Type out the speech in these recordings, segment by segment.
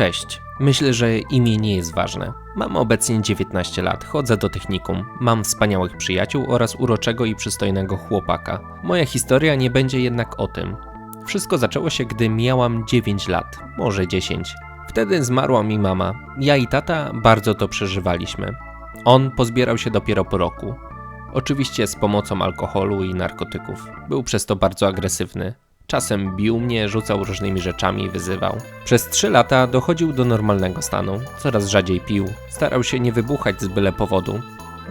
Cześć. Myślę, że imię nie jest ważne. Mam obecnie 19 lat, chodzę do technikum, mam wspaniałych przyjaciół oraz uroczego i przystojnego chłopaka. Moja historia nie będzie jednak o tym. Wszystko zaczęło się, gdy miałam 9 lat, może 10. Wtedy zmarła mi mama. Ja i tata bardzo to przeżywaliśmy. On pozbierał się dopiero po roku. Oczywiście z pomocą alkoholu i narkotyków. Był przez to bardzo agresywny. Czasem bił mnie, rzucał różnymi rzeczami, wyzywał. Przez trzy lata dochodził do normalnego stanu. Coraz rzadziej pił. Starał się nie wybuchać z byle powodu.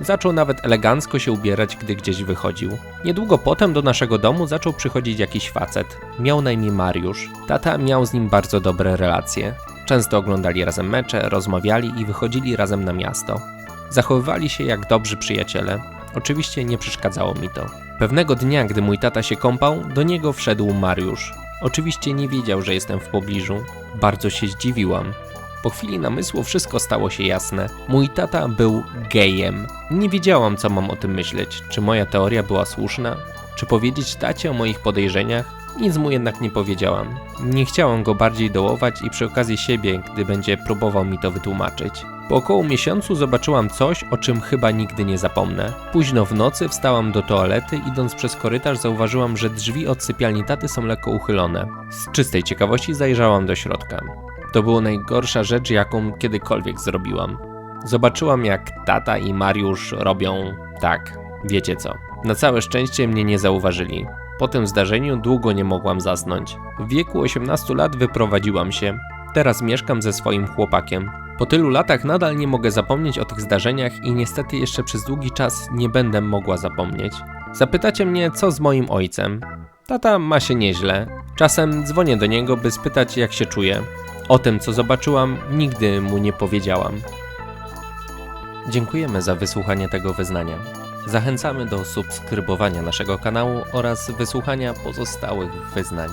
Zaczął nawet elegancko się ubierać, gdy gdzieś wychodził. Niedługo potem do naszego domu zaczął przychodzić jakiś facet. Miał na imię Mariusz. Tata miał z nim bardzo dobre relacje. Często oglądali razem mecze, rozmawiali i wychodzili razem na miasto. Zachowywali się jak dobrzy przyjaciele. Oczywiście nie przeszkadzało mi to. Pewnego dnia, gdy mój tata się kąpał, do niego wszedł Mariusz. Oczywiście nie wiedział, że jestem w pobliżu. Bardzo się zdziwiłam. Po chwili namysłu wszystko stało się jasne. Mój tata był gejem. Nie wiedziałam, co mam o tym myśleć. Czy moja teoria była słuszna? Czy powiedzieć tacie o moich podejrzeniach? Nic mu jednak nie powiedziałam. Nie chciałam go bardziej dołować i przy okazji siebie, gdy będzie próbował mi to wytłumaczyć. Po około miesiącu zobaczyłam coś, o czym chyba nigdy nie zapomnę. Późno w nocy wstałam do toalety, idąc przez korytarz zauważyłam, że drzwi od sypialni taty są lekko uchylone. Z czystej ciekawości zajrzałam do środka. To była najgorsza rzecz, jaką kiedykolwiek zrobiłam. Zobaczyłam, jak tata i Mariusz robią tak, wiecie co. Na całe szczęście mnie nie zauważyli. Po tym zdarzeniu długo nie mogłam zasnąć. W wieku 18 lat wyprowadziłam się. Teraz mieszkam ze swoim chłopakiem. Po tylu latach nadal nie mogę zapomnieć o tych zdarzeniach i niestety jeszcze przez długi czas nie będę mogła zapomnieć. Zapytacie mnie, co z moim ojcem. Tata ma się nieźle. Czasem dzwonię do niego, by spytać, jak się czuje. O tym, co zobaczyłam, nigdy mu nie powiedziałam. Dziękujemy za wysłuchanie tego wyznania. Zachęcamy do subskrybowania naszego kanału oraz wysłuchania pozostałych wyznań.